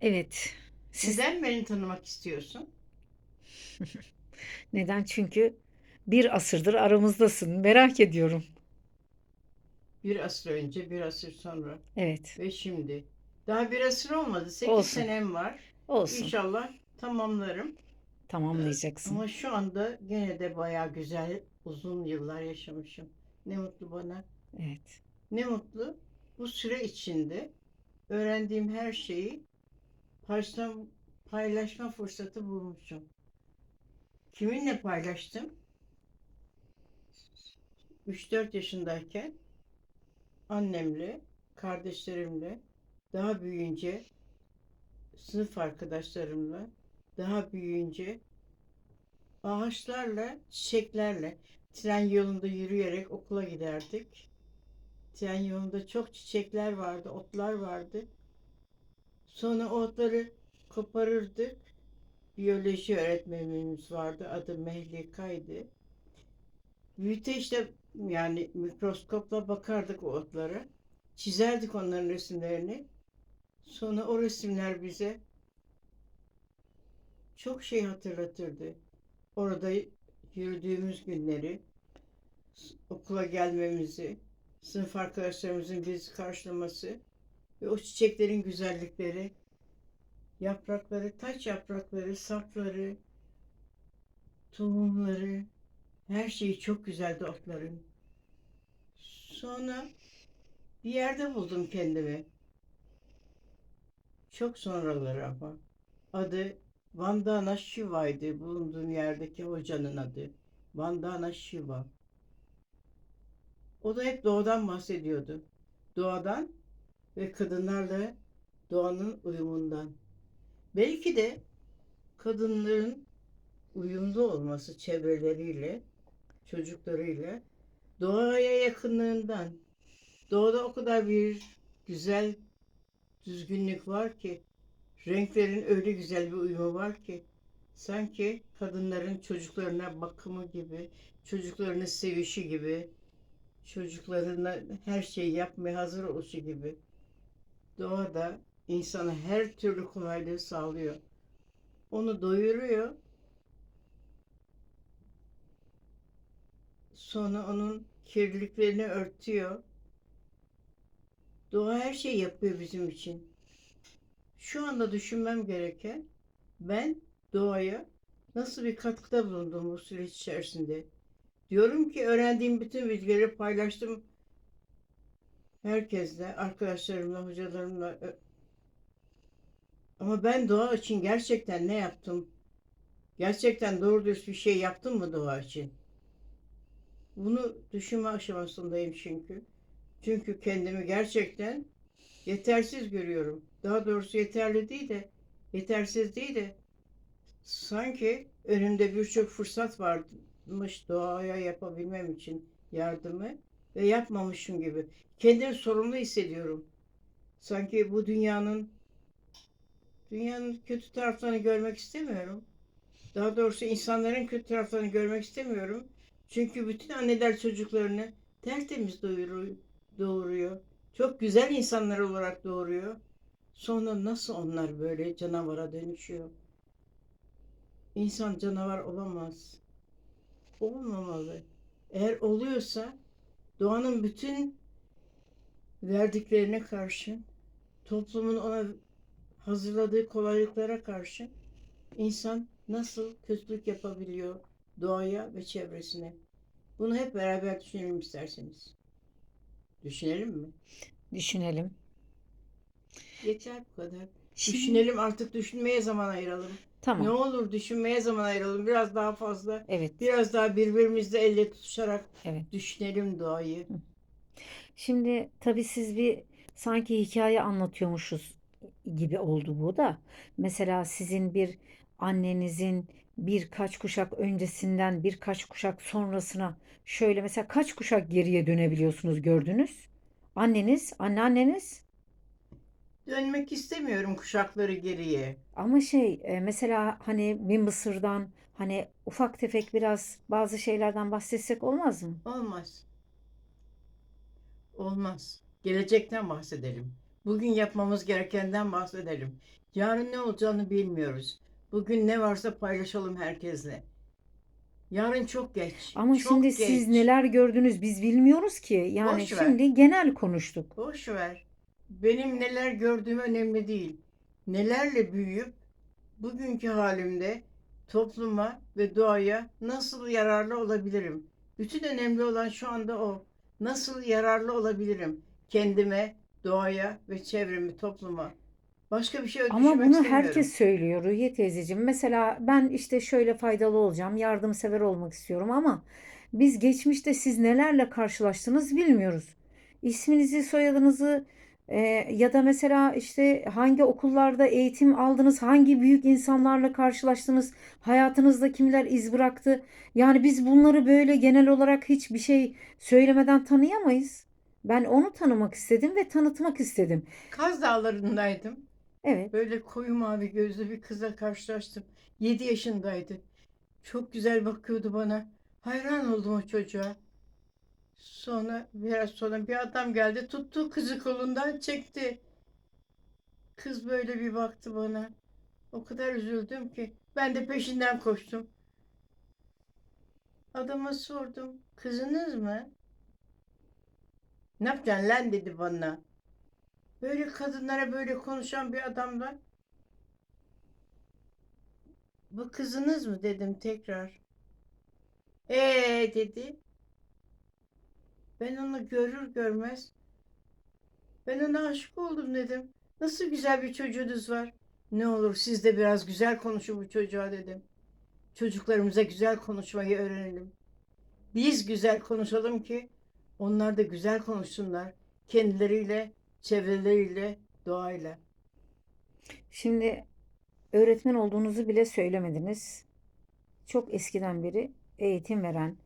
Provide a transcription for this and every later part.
Evet. Siz Neden beni tanımak istiyorsun? neden? Çünkü bir asırdır aramızdasın. Merak ediyorum. Bir asır önce, bir asır sonra Evet. ve şimdi. Daha bir asır olmadı. 8 Olsun. senem var. Olsun. İnşallah tamamlarım. Tamamlayacaksın. Ama şu anda gene de bayağı güzel, uzun yıllar yaşamışım. Ne mutlu bana. Evet. Ne mutlu. Bu süre içinde öğrendiğim her şeyi paylaşma, paylaşma fırsatı bulmuşum. Kiminle paylaştım? 3-4 yaşındayken annemle, kardeşlerimle, daha büyüyünce sınıf arkadaşlarımla, daha büyüyünce ağaçlarla, çiçeklerle tren yolunda yürüyerek okula giderdik. Tren yolunda çok çiçekler vardı, otlar vardı. Sonra otları koparırdık. Biyoloji öğretmenimiz vardı. Adı Mehlika'ydı. Büyüteçle yani mikroskopla bakardık o otlara. Çizerdik onların resimlerini. Sonra o resimler bize çok şey hatırlatırdı. Orada yürüdüğümüz günleri, okula gelmemizi, sınıf arkadaşlarımızın bizi karşılaması ve o çiçeklerin güzellikleri, yaprakları, taç yaprakları, sapları, tohumları, her şeyi çok güzeldi otların. Sonra bir yerde buldum kendimi. Çok sonraları ama. Adı Vandana Shiva'ydı bulunduğum yerdeki hocanın adı. Vandana Shiva. O da hep doğadan bahsediyordu. Doğadan ve kadınlarla doğanın uyumundan. Belki de kadınların uyumlu olması çevreleriyle, çocuklarıyla, doğaya yakınlığından. Doğada o kadar bir güzel düzgünlük var ki, renklerin öyle güzel bir uyumu var ki, sanki kadınların çocuklarına bakımı gibi, çocuklarını sevişi gibi, çocuklarına her şeyi yapmaya hazır oluşu gibi. Doğada insana her türlü kolaylığı sağlıyor. Onu doyuruyor. Sonra onun kirliliklerini örtüyor. Doğa her şeyi yapıyor bizim için. Şu anda düşünmem gereken ben doğaya nasıl bir katkıda bulundum bu süreç içerisinde. Diyorum ki öğrendiğim bütün bilgileri paylaştım herkesle, arkadaşlarımla, hocalarımla. Ama ben doğa için gerçekten ne yaptım? Gerçekten doğru dürüst bir şey yaptım mı doğa için? Bunu düşünme aşamasındayım çünkü. Çünkü kendimi gerçekten yetersiz görüyorum. Daha doğrusu yeterli değil de, yetersiz değil de sanki önümde birçok fırsat varmış doğaya yapabilmem için yardımı ve yapmamışım gibi. Kendimi sorumlu hissediyorum. Sanki bu dünyanın dünyanın kötü taraflarını görmek istemiyorum. Daha doğrusu insanların kötü taraflarını görmek istemiyorum. Çünkü bütün anneler çocuklarını tertemiz doğuruyor. Çok güzel insanlar olarak doğuruyor. Sonra nasıl onlar böyle canavara dönüşüyor? İnsan canavar olamaz. Olmamalı. Eğer oluyorsa doğanın bütün verdiklerine karşı, toplumun ona hazırladığı kolaylıklara karşı insan nasıl kötülük yapabiliyor doğaya ve çevresine? Bunu hep beraber düşünelim isterseniz. Düşünelim mi? Düşünelim. Yeter bu kadar. Şimdi Düşünelim artık düşünmeye zaman ayıralım. Ne tamam. olur düşünmeye zaman ayıralım. Biraz daha fazla. Evet. Biraz daha birbirimizle elle tutuşarak Evet. düşünelim doğayı. Şimdi tabii siz bir sanki hikaye anlatıyormuşuz gibi oldu bu da. Mesela sizin bir annenizin birkaç kuşak öncesinden birkaç kuşak sonrasına şöyle mesela kaç kuşak geriye dönebiliyorsunuz gördünüz? Anneniz, anneanneniz Dönmek istemiyorum kuşakları geriye. ama şey e, mesela hani bir Mısır'dan hani ufak tefek biraz bazı şeylerden bahsetsek olmaz mı? Olmaz. Olmaz. Gelecekten bahsedelim. Bugün yapmamız gerekenden bahsedelim. Yarın ne olacağını bilmiyoruz. Bugün ne varsa paylaşalım herkesle. Yarın çok geç. Ama Çok şimdi geç. siz neler gördünüz biz bilmiyoruz ki. Yani Boş ver. şimdi genel konuştuk. Boş ver. Benim neler gördüğüm önemli değil. Nelerle büyüyüp bugünkü halimde topluma ve doğaya nasıl yararlı olabilirim? Bütün önemli olan şu anda o. Nasıl yararlı olabilirim? Kendime, doğaya ve çevremi, topluma. Başka bir şey Ama bunu herkes söylüyor Ruhiye teyzeciğim. Mesela ben işte şöyle faydalı olacağım, yardımsever olmak istiyorum ama biz geçmişte siz nelerle karşılaştınız bilmiyoruz. İsminizi, soyadınızı e, ya da mesela işte hangi okullarda eğitim aldınız, hangi büyük insanlarla karşılaştınız, hayatınızda kimler iz bıraktı. Yani biz bunları böyle genel olarak hiçbir şey söylemeden tanıyamayız. Ben onu tanımak istedim ve tanıtmak istedim. Kaz Dağları'ndaydım. Evet. Böyle koyu mavi gözlü bir kızla karşılaştım. 7 yaşındaydı. Çok güzel bakıyordu bana. Hayran oldum o çocuğa. Sonra biraz sonra bir adam geldi tuttu kızı kolundan çekti. Kız böyle bir baktı bana. O kadar üzüldüm ki ben de peşinden koştum. Adama sordum. Kızınız mı? Ne yapacaksın lan dedi bana. Böyle kadınlara böyle konuşan bir adamla bu kızınız mı dedim tekrar. Ee dedi. Ben onu görür görmez ben ona aşık oldum dedim. Nasıl güzel bir çocuğunuz var. Ne olur siz de biraz güzel konuşun bu çocuğa dedim. Çocuklarımıza güzel konuşmayı öğrenelim. Biz güzel konuşalım ki onlar da güzel konuşsunlar. Kendileriyle, çevreleriyle, doğayla. Şimdi öğretmen olduğunuzu bile söylemediniz. Çok eskiden beri eğitim veren,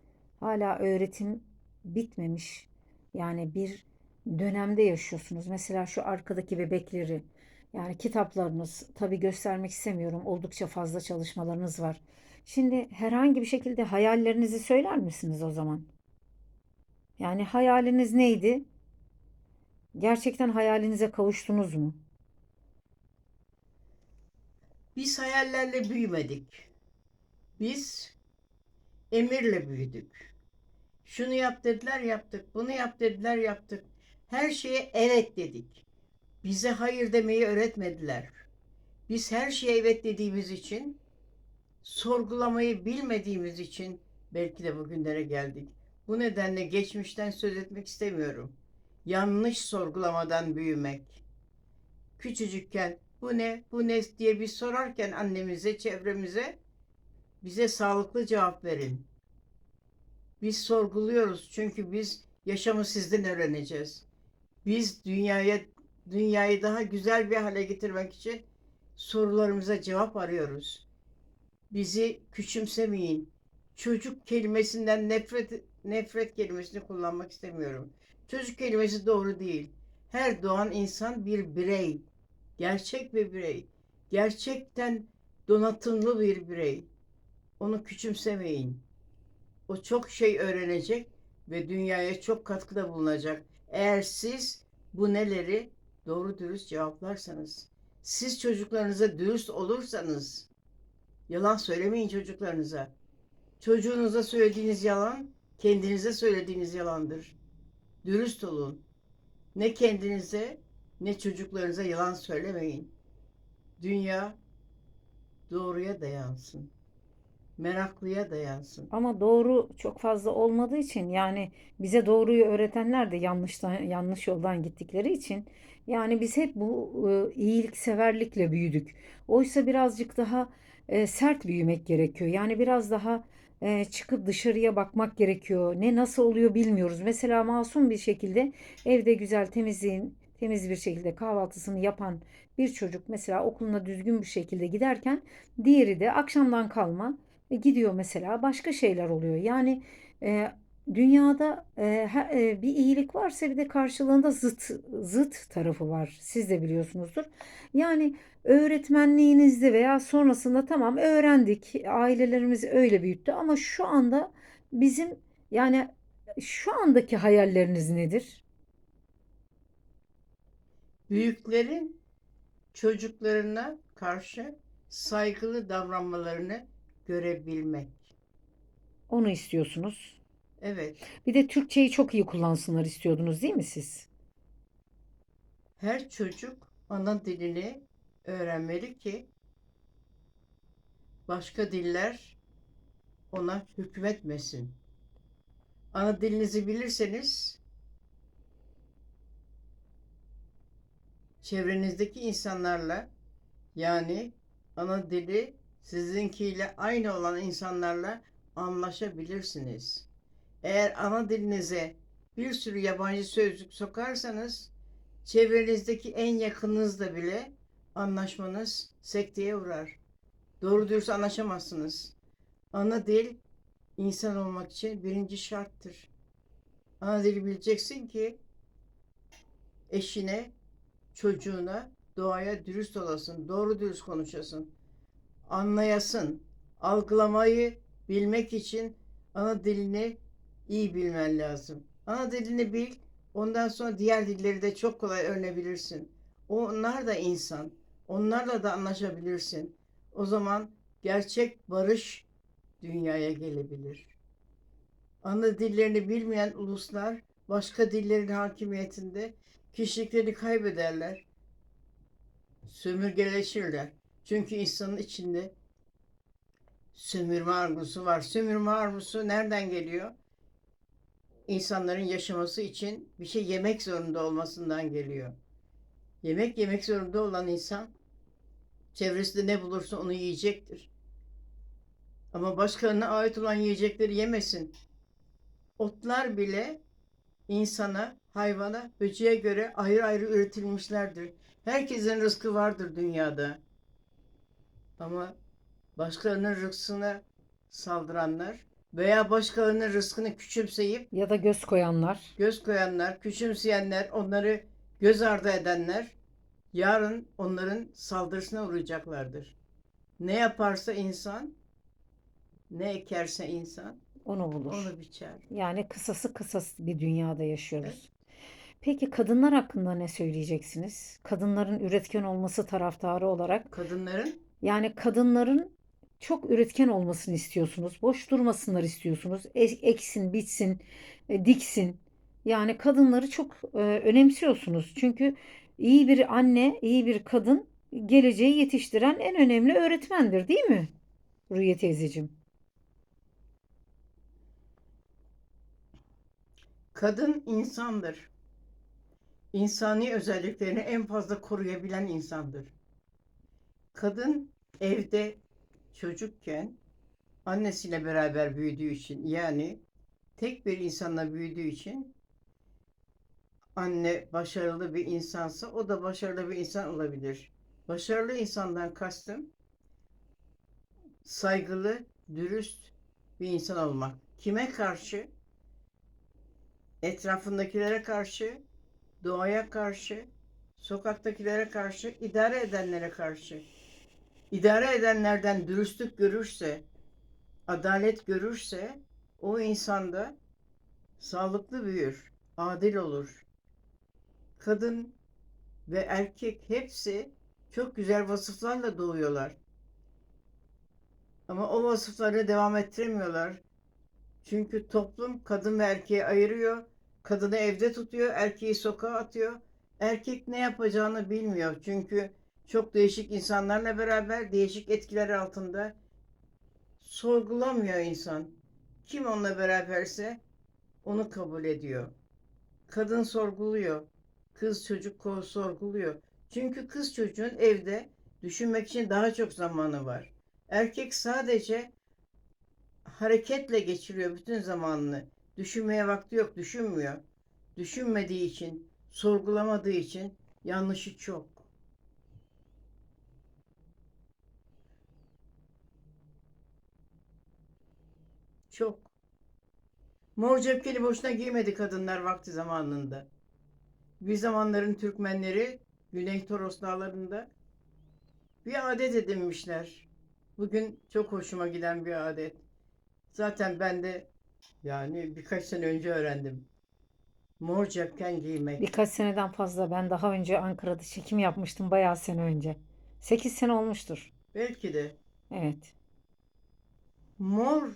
hala öğretim bitmemiş. Yani bir dönemde yaşıyorsunuz. Mesela şu arkadaki bebekleri, yani kitaplarınız, tabii göstermek istemiyorum. Oldukça fazla çalışmalarınız var. Şimdi herhangi bir şekilde hayallerinizi söyler misiniz o zaman? Yani hayaliniz neydi? Gerçekten hayalinize kavuştunuz mu? Biz hayallerle büyümedik. Biz emirle büyüdük. Şunu yap dediler yaptık. Bunu yap dediler yaptık. Her şeye evet dedik. Bize hayır demeyi öğretmediler. Biz her şeye evet dediğimiz için, sorgulamayı bilmediğimiz için belki de bugünlere geldik. Bu nedenle geçmişten söz etmek istemiyorum. Yanlış sorgulamadan büyümek. Küçücükken bu ne, bu ne diye bir sorarken annemize, çevremize bize sağlıklı cevap verin. Biz sorguluyoruz çünkü biz yaşamı sizden öğreneceğiz. Biz dünyaya dünyayı daha güzel bir hale getirmek için sorularımıza cevap arıyoruz. Bizi küçümsemeyin. Çocuk kelimesinden nefret nefret kelimesini kullanmak istemiyorum. Çocuk kelimesi doğru değil. Her doğan insan bir birey. Gerçek bir birey. Gerçekten donatımlı bir birey. Onu küçümsemeyin. O çok şey öğrenecek ve dünyaya çok katkıda bulunacak. Eğer siz bu neleri doğru dürüst cevaplarsanız, siz çocuklarınıza dürüst olursanız, yalan söylemeyin çocuklarınıza. Çocuğunuza söylediğiniz yalan, kendinize söylediğiniz yalandır. Dürüst olun. Ne kendinize ne çocuklarınıza yalan söylemeyin. Dünya doğruya dayansın. Meraklıya dayansın. Ama doğru çok fazla olmadığı için yani bize doğruyu öğretenler de yanlıştan yanlış yoldan gittikleri için yani biz hep bu e, iyilikseverlikle büyüdük. Oysa birazcık daha e, sert büyümek gerekiyor. Yani biraz daha e, çıkıp dışarıya bakmak gerekiyor. Ne nasıl oluyor bilmiyoruz. Mesela masum bir şekilde evde güzel temizliğin temiz bir şekilde kahvaltısını yapan bir çocuk mesela okuluna düzgün bir şekilde giderken diğeri de akşamdan kalma e, gidiyor mesela başka şeyler oluyor. Yani e, dünyada e, he- e, bir iyilik varsa bir de karşılığında zıt zıt tarafı var. Siz de biliyorsunuzdur. Yani öğretmenliğinizde veya sonrasında tamam öğrendik. Ailelerimiz öyle büyüttü ama şu anda bizim yani şu andaki hayalleriniz nedir? büyüklerin çocuklarına karşı saygılı davranmalarını görebilmek. Onu istiyorsunuz. Evet, Bir de Türkçeyi çok iyi kullansınlar istiyordunuz değil mi siz? her çocuk ana dilini öğrenmeli ki başka diller ona hükmetmesin. Ana dilinizi bilirseniz çevrenizdeki insanlarla yani ana dili sizinkiyle aynı olan insanlarla anlaşabilirsiniz. Eğer ana dilinize bir sürü yabancı sözcük sokarsanız çevrenizdeki en yakınınızla bile anlaşmanız sekteye uğrar. Doğru dürüst anlaşamazsınız. Ana dil insan olmak için birinci şarttır. Ana dili bileceksin ki eşine, çocuğuna, doğaya dürüst olasın, doğru dürüst konuşasın, anlayasın, algılamayı bilmek için ana dilini iyi bilmen lazım. Ana dilini bil, ondan sonra diğer dilleri de çok kolay öğrenebilirsin. Onlar da insan, onlarla da anlaşabilirsin. O zaman gerçek barış dünyaya gelebilir. Ana dillerini bilmeyen uluslar başka dillerin hakimiyetinde kişiliklerini kaybederler. Sömürgeleşirler. Çünkü insanın içinde sömürme arzusu var. Sömürme arzusu nereden geliyor? İnsanların yaşaması için bir şey yemek zorunda olmasından geliyor. Yemek yemek zorunda olan insan çevresinde ne bulursa onu yiyecektir. Ama başkalarına ait olan yiyecekleri yemesin. Otlar bile insana, hayvana, böceğe göre ayrı ayrı üretilmişlerdir. Herkesin rızkı vardır dünyada. Ama başkalarının rızkına saldıranlar veya başkalarının rızkını küçümseyip Ya da göz koyanlar. göz koyanlar, küçümseyenler, onları göz ardı edenler yarın onların saldırısına uğrayacaklardır. Ne yaparsa insan, ne ekerse insan Onu bulur. onu biçer. Yani kısası kısası bir dünyada yaşıyoruz. Peki kadınlar hakkında ne söyleyeceksiniz? Kadınların üretken olması taraftarı olarak Kadınların yani kadınların çok üretken olmasını istiyorsunuz. Boş durmasınlar istiyorsunuz. E- eksin, bitsin, e, diksin. Yani kadınları çok e, önemsiyorsunuz. Çünkü iyi bir anne, iyi bir kadın geleceği yetiştiren en önemli öğretmendir, değil mi? Rüye teyzeciğim. kadın insandır. İnsani özelliklerini en fazla koruyabilen insandır. Kadın evde çocukken annesiyle beraber büyüdüğü için yani tek bir insanla büyüdüğü için anne başarılı bir insansa o da başarılı bir insan olabilir. Başarılı insandan kastım saygılı, dürüst bir insan olmak. Kime karşı? Etrafındakilere karşı, doğaya karşı, sokaktakilere karşı, idare edenlere karşı. İdare edenlerden dürüstlük görürse, adalet görürse o insanda sağlıklı büyür, adil olur. Kadın ve erkek hepsi çok güzel vasıflarla doğuyorlar. Ama o vasıfları devam ettiremiyorlar. Çünkü toplum kadın ve erkeği ayırıyor. Kadını evde tutuyor, erkeği sokağa atıyor. Erkek ne yapacağını bilmiyor. Çünkü çok değişik insanlarla beraber değişik etkiler altında sorgulamıyor insan. Kim onunla beraberse onu kabul ediyor. Kadın sorguluyor. Kız çocuk sorguluyor. Çünkü kız çocuğun evde düşünmek için daha çok zamanı var. Erkek sadece hareketle geçiriyor bütün zamanını. Düşünmeye vakti yok, düşünmüyor. Düşünmediği için, sorgulamadığı için yanlışı. Çok. Mor cepkeli boşuna giymedi kadınlar vakti zamanında. Bir zamanların Türkmenleri Güney Toros dağlarında bir adet edinmişler. Bugün çok hoşuma giden bir adet. Zaten ben de yani birkaç sene önce öğrendim. Mor cepken giymek. Birkaç seneden fazla. Ben daha önce Ankara'da çekim yapmıştım bayağı sene önce. 8 sene olmuştur. Belki de Evet. mor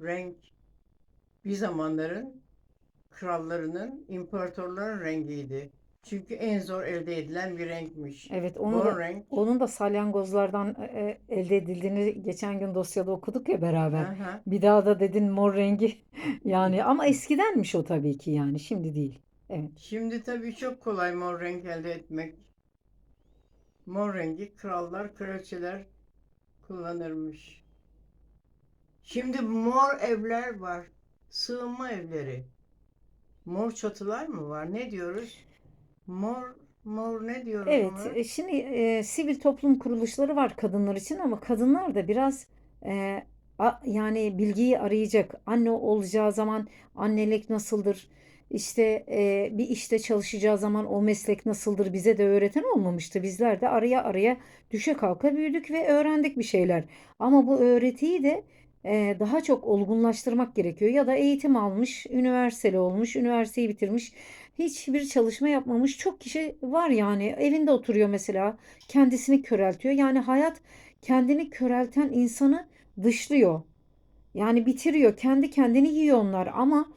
renk bir zamanların krallarının, imparatorların rengiydi. Çünkü en zor elde edilen bir renkmiş. Evet onu Mor da renk. onun da salyangozlardan e, e, elde edildiğini geçen gün dosyada okuduk ya beraber. Aha. Bir daha da dedin mor rengi. Yani ama eskidenmiş o tabii ki yani şimdi değil. Evet. Şimdi tabii çok kolay mor renk elde etmek. Mor rengi krallar, kraliçeler kullanırmış. Şimdi mor evler var. Sığınma evleri. Mor çatılar mı var? Ne diyoruz? Mor, mor ne diyoruz Evet, ona? e, şimdi e, sivil toplum kuruluşları var kadınlar için ama kadınlar da biraz e, a- yani bilgiyi arayacak. Anne olacağı zaman annelik nasıldır? İşte e, bir işte çalışacağı zaman o meslek nasıldır? Bize de öğreten olmamıştı. Bizler de araya araya düşe kalka büyüdük ve öğrendik bir şeyler. Ama bu öğretiyi de daha çok olgunlaştırmak gerekiyor. Ya da eğitim almış, üniversiteli olmuş, üniversiteyi bitirmiş hiçbir çalışma yapmamış çok kişi var yani. Evinde oturuyor mesela kendisini köreltiyor. Yani hayat kendini körelten insanı dışlıyor. Yani bitiriyor. Kendi kendini yiyor onlar ama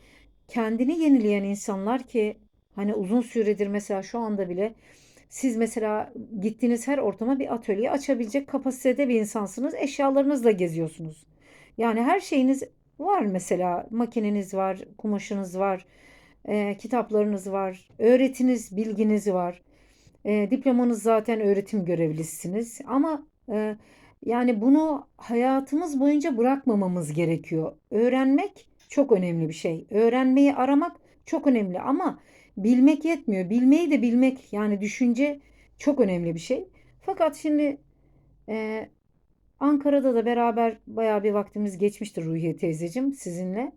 kendini yenileyen insanlar ki hani uzun süredir mesela şu anda bile siz mesela gittiğiniz her ortama bir atölye açabilecek kapasitede bir insansınız. Eşyalarınızla geziyorsunuz yani her şeyiniz var mesela makineniz var kumaşınız var e, kitaplarınız var, öğretiniz, bilginiz var. E, diplomanız zaten öğretim görevlisiniz. Ama e, yani bunu hayatımız boyunca bırakmamamız gerekiyor. Öğrenmek çok önemli bir şey. Öğrenmeyi aramak çok önemli ama bilmek yetmiyor. Bilmeyi de bilmek yani düşünce çok önemli bir şey. Fakat şimdi e, Ankara'da da beraber bayağı bir vaktimiz geçmiştir Ruhiye teyzeciğim sizinle.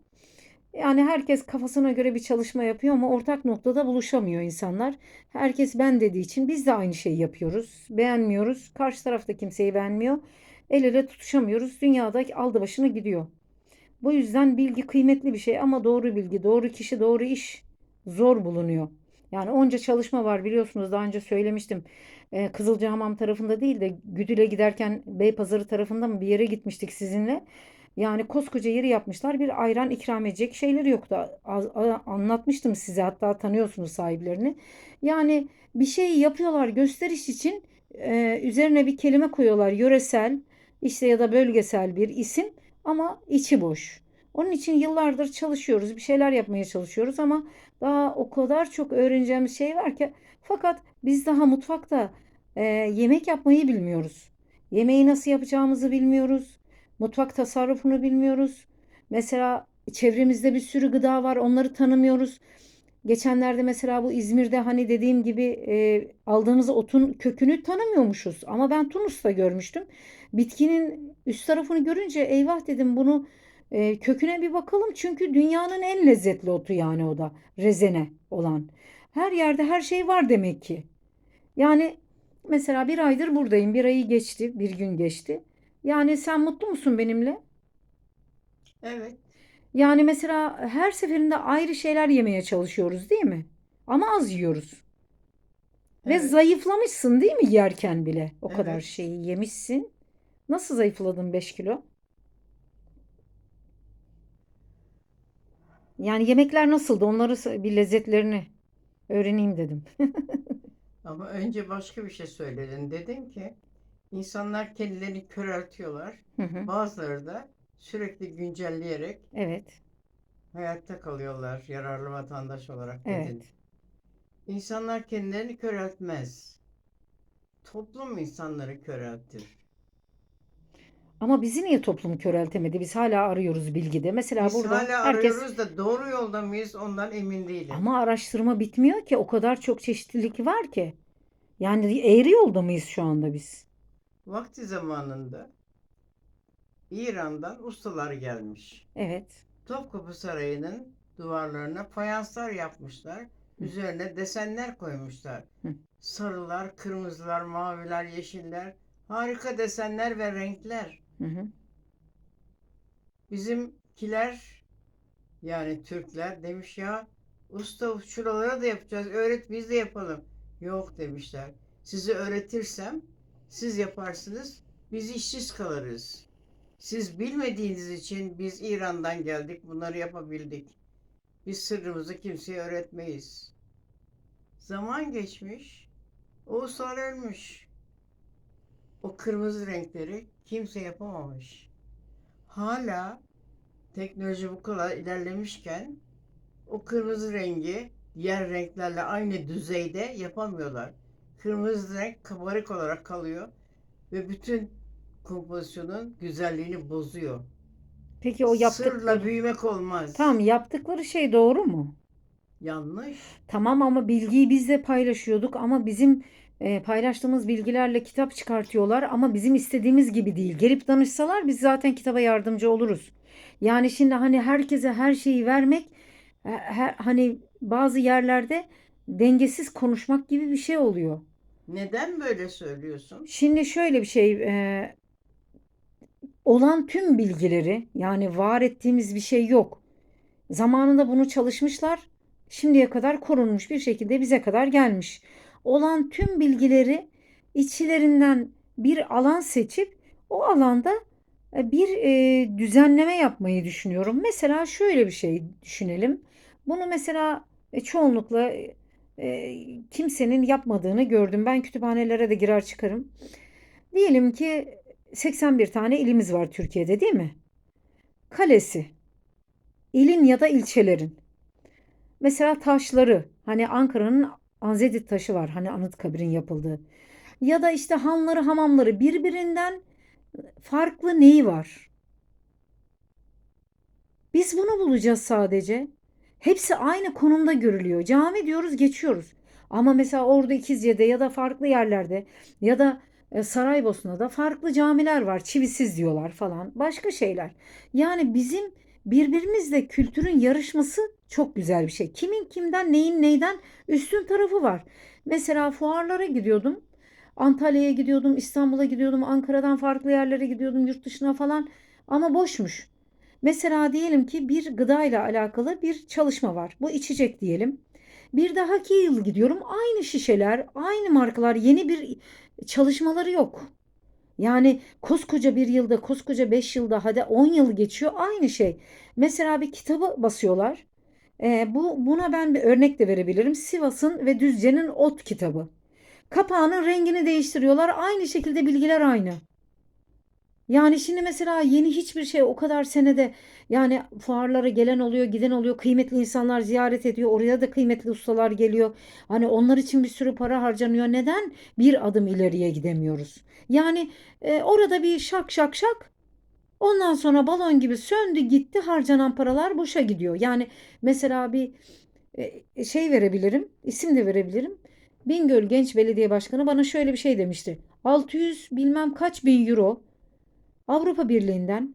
Yani herkes kafasına göre bir çalışma yapıyor ama ortak noktada buluşamıyor insanlar. Herkes ben dediği için biz de aynı şeyi yapıyoruz. Beğenmiyoruz. Karşı taraf da kimseyi beğenmiyor. El ele tutuşamıyoruz. Dünyada aldı başını gidiyor. Bu yüzden bilgi kıymetli bir şey ama doğru bilgi, doğru kişi, doğru iş zor bulunuyor. Yani onca çalışma var biliyorsunuz daha önce söylemiştim. Ee, Kızılcahamam tarafında değil de Güdül'e giderken Beypazarı tarafında mı bir yere gitmiştik sizinle. Yani koskoca yeri yapmışlar. Bir ayran ikram edecek şeyleri yoktu. Az- a- anlatmıştım size hatta tanıyorsunuz sahiplerini. Yani bir şey yapıyorlar gösteriş için e, üzerine bir kelime koyuyorlar. Yöresel işte ya da bölgesel bir isim ama içi boş. Onun için yıllardır çalışıyoruz. Bir şeyler yapmaya çalışıyoruz ama daha o kadar çok öğreneceğimiz şey var ki. Fakat biz daha mutfakta e, yemek yapmayı bilmiyoruz. Yemeği nasıl yapacağımızı bilmiyoruz. Mutfak tasarrufunu bilmiyoruz. Mesela çevremizde bir sürü gıda var, onları tanımıyoruz. Geçenlerde mesela bu İzmir'de hani dediğim gibi e, aldığımız otun kökünü tanımıyormuşuz. Ama ben Tunus'ta görmüştüm. Bitkinin üst tarafını görünce eyvah dedim bunu e, köküne bir bakalım. Çünkü dünyanın en lezzetli otu yani o da rezene olan. Her yerde her şey var demek ki. Yani mesela bir aydır buradayım. Bir ayı geçti, bir gün geçti. Yani sen mutlu musun benimle? Evet, Yani mesela her seferinde ayrı şeyler yemeye çalışıyoruz, değil mi? Ama az yiyoruz. Ve evet, zayıflamışsın değil mi yerken bile? O kadar evet. şeyi yemişsin. Nasıl zayıfladın 5 kilo? Yani yemekler nasıldı? Onları s- bir lezzetlerini öğreneyim dedim. Ama önce başka bir şey söyledin. Dedin ki insanlar kendilerini köreltiyorlar. Hı hı. Bazıları da sürekli güncelleyerek Evet, hayatta kalıyorlar yararlı vatandaş olarak dedin. evet. İnsanlar kendilerini köreltmez. Toplum insanları köreltir. Ama bizi niye toplum köreltemedi? Biz hala arıyoruz bilgide. Mesela Biz burada hala herkes arıyoruz da doğru yolda mıyız ondan emin değilim. ama araştırma bitmiyor ki. O kadar çok çeşitlilik var ki. Yani eğri yolda mıyız şu anda biz? Vakti zamanında İran'dan ustalar gelmiş. Evet. Topkapı Sarayı'nın duvarlarına fayanslar yapmışlar. Üzerine desenler koymuşlar. Hı. Sarılar, kırmızılar, maviler, yeşiller. Harika desenler ve renkler. Hı hı. Bizimkiler yani Türkler demiş ya Usta şuralara da yapacağız. Öğret biz de yapalım. Yok demişler. Sizi öğretirsem siz yaparsınız. Biz işsiz kalırız. Siz bilmediğiniz için biz İran'dan geldik. Bunları yapabildik. Biz sırrımızı kimseye öğretmeyiz. Zaman geçmiş. O ustalar ölmüş. O kırmızı renkleri kimse yapamamış. Hala teknoloji bu kadar ilerlemişken o kırmızı rengi diğer renklerle aynı düzeyde yapamıyorlar. Kırmızı renk kabarık olarak kalıyor ve bütün kompozisyonun güzelliğini bozuyor. Peki o Sırla yaptıkları büyümek olmaz. Tamam yaptıkları şey doğru mu? Yanlış. Tamam ama bilgiyi biz de paylaşıyorduk ama bizim e, paylaştığımız bilgilerle kitap çıkartıyorlar ama bizim istediğimiz gibi değil. Gelip danışsalar biz zaten kitaba yardımcı oluruz. Yani şimdi hani herkese her şeyi vermek e, her, hani bazı yerlerde dengesiz konuşmak gibi bir şey oluyor. Neden böyle söylüyorsun? Şimdi şöyle bir şey e, olan tüm bilgileri yani var ettiğimiz bir şey yok. Zamanında bunu çalışmışlar. Şimdiye kadar korunmuş bir şekilde bize kadar gelmiş. Olan tüm bilgileri içlerinden bir alan seçip o alanda e, bir e, düzenleme yapmayı düşünüyorum. Mesela şöyle bir şey düşünelim. Bunu mesela e, çoğunlukla e, kimsenin yapmadığını gördüm. Ben kütüphanelere de girer çıkarım. Diyelim ki 81 tane ilimiz var Türkiye'de değil mi? Kalesi, ilin ya da ilçelerin. Mesela taşları, hani Ankara'nın Anzedit taşı var, hani Anıtkabir'in yapıldığı. Ya da işte hanları, hamamları birbirinden farklı neyi var? Biz bunu bulacağız sadece. Hepsi aynı konumda görülüyor. Cami diyoruz, geçiyoruz. Ama mesela orada İkizce'de ya da farklı yerlerde ya da e, Saraybosna'da farklı camiler var. Çivisiz diyorlar falan. Başka şeyler. Yani bizim birbirimizle kültürün yarışması çok güzel bir şey. Kimin kimden neyin neyden üstün tarafı var. Mesela fuarlara gidiyordum. Antalya'ya gidiyordum, İstanbul'a gidiyordum, Ankara'dan farklı yerlere gidiyordum, yurt dışına falan. Ama boşmuş. Mesela diyelim ki bir gıda ile alakalı bir çalışma var. Bu içecek diyelim. Bir dahaki yıl gidiyorum. Aynı şişeler, aynı markalar, yeni bir çalışmaları yok. Yani koskoca bir yılda, koskoca 5 yılda, hadi 10 yıl geçiyor aynı şey. Mesela bir kitabı basıyorlar. Ee, bu buna ben bir örnek de verebilirim. Sivas'ın ve Düzce'nin ot kitabı. Kapağının rengini değiştiriyorlar. Aynı şekilde bilgiler aynı. Yani şimdi mesela yeni hiçbir şey o kadar senede yani fuarlara gelen oluyor, giden oluyor, kıymetli insanlar ziyaret ediyor. Oraya da kıymetli ustalar geliyor. Hani onlar için bir sürü para harcanıyor. Neden bir adım ileriye gidemiyoruz? Yani e, orada bir şak şak şak ondan sonra balon gibi söndü gitti harcanan paralar boşa gidiyor. Yani mesela bir e, şey verebilirim, isim de verebilirim. Bingöl Genç Belediye Başkanı bana şöyle bir şey demişti. 600 bilmem kaç bin euro Avrupa Birliği'nden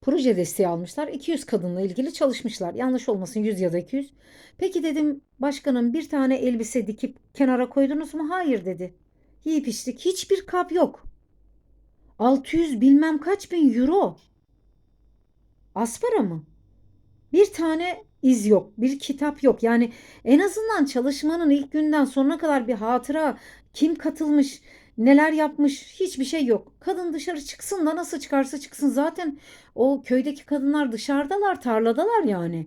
proje desteği almışlar. 200 kadınla ilgili çalışmışlar. Yanlış olmasın 100 ya da 200. Peki dedim başkanım bir tane elbise dikip kenara koydunuz mu? Hayır dedi. Yiyip içtik. Hiçbir kap yok. 600 bilmem kaç bin euro. Aspara mı? Bir tane iz yok. Bir kitap yok. Yani en azından çalışmanın ilk günden sonuna kadar bir hatıra, kim katılmış, neler yapmış hiçbir şey yok. Kadın dışarı çıksın da nasıl çıkarsa çıksın. Zaten o köydeki kadınlar dışarıdalar, tarladalar yani.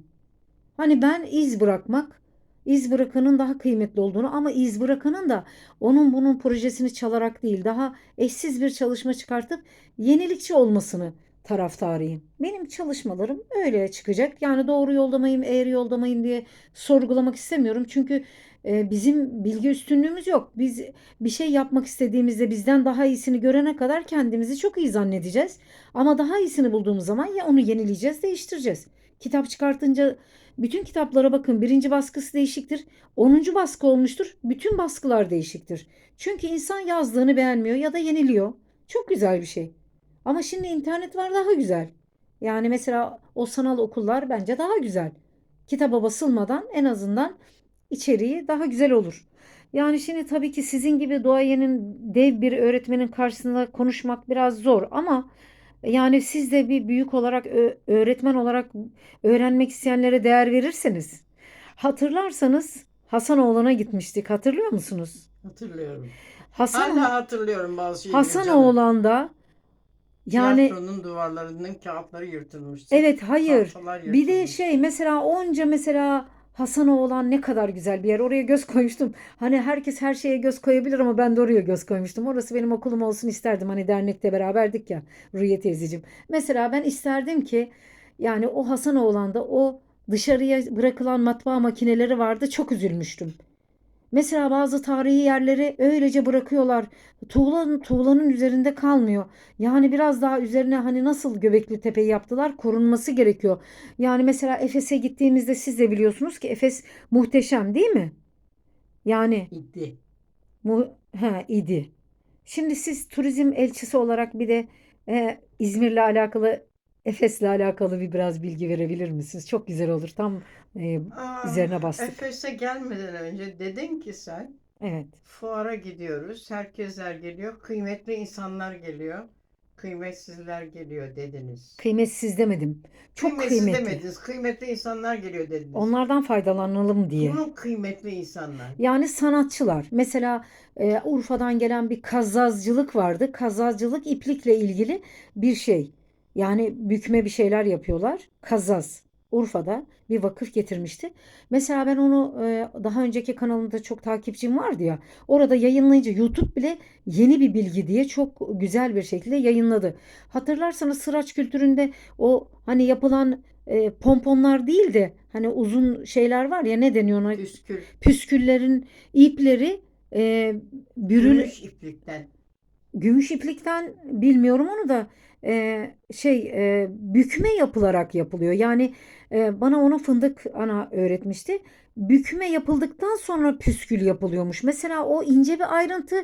Hani ben iz bırakmak, iz bırakanın daha kıymetli olduğunu ama iz bırakanın da onun bunun projesini çalarak değil, daha eşsiz bir çalışma çıkartıp yenilikçi olmasını taraftarıyım. Benim çalışmalarım öyle çıkacak. Yani doğru yolda mıyım, eğri yolda mıyım diye sorgulamak istemiyorum. Çünkü bizim bilgi üstünlüğümüz yok. Biz bir şey yapmak istediğimizde bizden daha iyisini görene kadar kendimizi çok iyi zannedeceğiz. Ama daha iyisini bulduğumuz zaman ya onu yenileyeceğiz, değiştireceğiz. Kitap çıkartınca bütün kitaplara bakın. Birinci baskısı değişiktir. Onuncu baskı olmuştur. Bütün baskılar değişiktir. Çünkü insan yazdığını beğenmiyor ya da yeniliyor. Çok güzel bir şey. Ama şimdi internet var daha güzel. Yani mesela o sanal okullar bence daha güzel. Kitaba basılmadan en azından içeriği daha güzel olur. Yani şimdi tabii ki sizin gibi duayenin dev bir öğretmenin karşısında konuşmak biraz zor ama yani siz de bir büyük olarak öğretmen olarak öğrenmek isteyenlere değer verirseniz Hatırlarsanız Hasanoğlu'na gitmiştik. Hatırlıyor musunuz? Hatırlıyorum. Hasan Hala hatırlıyorum bazı şeyleri. Hasanoğlu'nda yani Tiyatronun duvarlarının kağıtları yırtılmıştı. evet hayır. Bir de şey mesela onca mesela Hasanoğlan ne kadar güzel bir yer. Oraya göz koymuştum. Hani herkes her şeye göz koyabilir ama ben de oraya göz koymuştum. Orası benim okulum olsun isterdim. Hani dernekte beraberdik ya Ruhiye teyzeciğim. Mesela ben isterdim ki yani o Hasanoğlan'da o dışarıya bırakılan matbaa makineleri vardı. Çok üzülmüştüm. Mesela bazı tarihi yerleri öylece bırakıyorlar. Tuğlanın, tuğlanın üzerinde kalmıyor. Yani biraz daha üzerine hani nasıl Göbekli Tepe'yi yaptılar korunması gerekiyor. Yani mesela Efes'e gittiğimizde siz de biliyorsunuz ki Efes muhteşem değil mi? Yani İdi. mu ha, idi. Şimdi siz turizm elçisi olarak bir de e, İzmir'le alakalı Efes'le alakalı bir biraz bilgi verebilir misiniz? Çok güzel olur. Tam e, Aa, üzerine bastık. Efes'e gelmeden önce dedin ki sen Evet. fuara gidiyoruz. Herkesler geliyor. Kıymetli insanlar geliyor. Kıymetsizler geliyor dediniz. Kıymetsiz demedim. Çok Kıymetsiz kıymetli. demediniz. Kıymetli insanlar geliyor dediniz. Onlardan faydalanalım diye. Bunun kıymetli insanlar. Yani sanatçılar. Mesela e, Urfa'dan gelen bir kazazcılık vardı. Kazazcılık iplikle ilgili bir şey. Yani bükme bir şeyler yapıyorlar. Kazaz. Urfa'da bir vakıf getirmişti. Mesela ben onu e, daha önceki kanalımda çok takipçim vardı ya. Orada yayınlayınca YouTube bile yeni bir bilgi diye çok güzel bir şekilde yayınladı. Hatırlarsanız Sıraç kültüründe o hani yapılan e, pomponlar değil de hani uzun şeyler var ya ne deniyor ona? Püskül. püsküllerin ipleri e, bürül Gümüş iplikten. gümüş iplikten bilmiyorum onu da e, şey e, bükme yapılarak yapılıyor. Yani e, bana onu fındık ana öğretmişti. Bükme yapıldıktan sonra püskül yapılıyormuş. Mesela o ince bir ayrıntı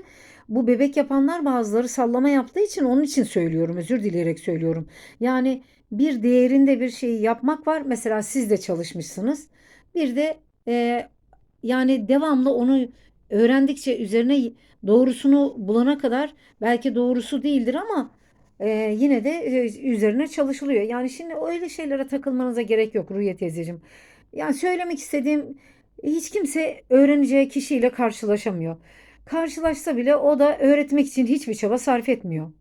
bu bebek yapanlar bazıları sallama yaptığı için onun için söylüyorum. Özür dileyerek söylüyorum. Yani bir değerinde bir şeyi yapmak var. Mesela siz de çalışmışsınız. Bir de e, yani devamlı onu öğrendikçe üzerine doğrusunu bulana kadar belki doğrusu değildir ama e, yine de e, üzerine çalışılıyor. Yani şimdi öyle şeylere takılmanıza gerek yok Ruhiye teyzeciğim. Yani söylemek istediğim hiç kimse öğreneceği kişiyle karşılaşamıyor. Karşılaşsa bile o da öğretmek için hiçbir çaba sarf etmiyor.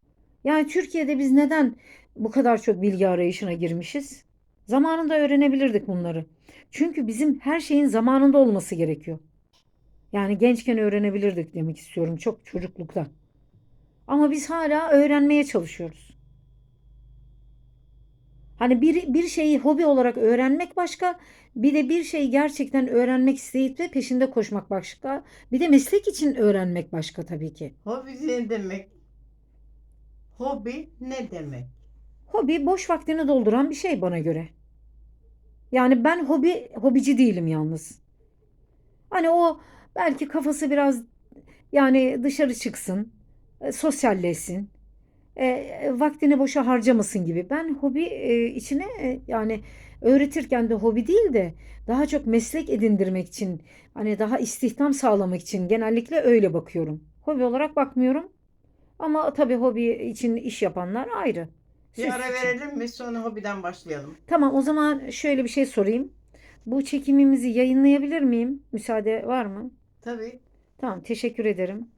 Yani Türkiye'de biz neden bu kadar çok bilgi arayışına girmişiz? Zamanında öğrenebilirdik bunları. Çünkü bizim her şeyin zamanında olması gerekiyor. Yani gençken öğrenebilirdik demek istiyorum çok çocuklukta. Ama biz hala öğrenmeye çalışıyoruz. Hani bir, bir şeyi hobi olarak öğrenmek başka, bir de bir şeyi gerçekten öğrenmek isteyip de peşinde koşmak başka, bir de meslek için öğrenmek başka tabii ki. Hobi ne demek? Hobi ne demek? Hobi boş vaktini dolduran bir şey bana göre. Yani ben hobi hobici değilim yalnız. Hani o belki kafası biraz yani dışarı çıksın, e, sosyalleşsin, e, e, vaktini boşa harcamasın gibi. Ben hobi e, içine e, yani öğretirken de hobi değil de daha çok meslek edindirmek için, hani daha istihdam sağlamak için genellikle öyle bakıyorum. Hobi olarak bakmıyorum. Ama tabii hobi için iş yapanlar ayrı. Bir Süs ara için. verelim mi? Sonra hobiden başlayalım. Tamam, o zaman şöyle bir şey sorayım. Bu çekimimizi yayınlayabilir miyim? Müsaade var mı? Tabii. Tamam, teşekkür ederim.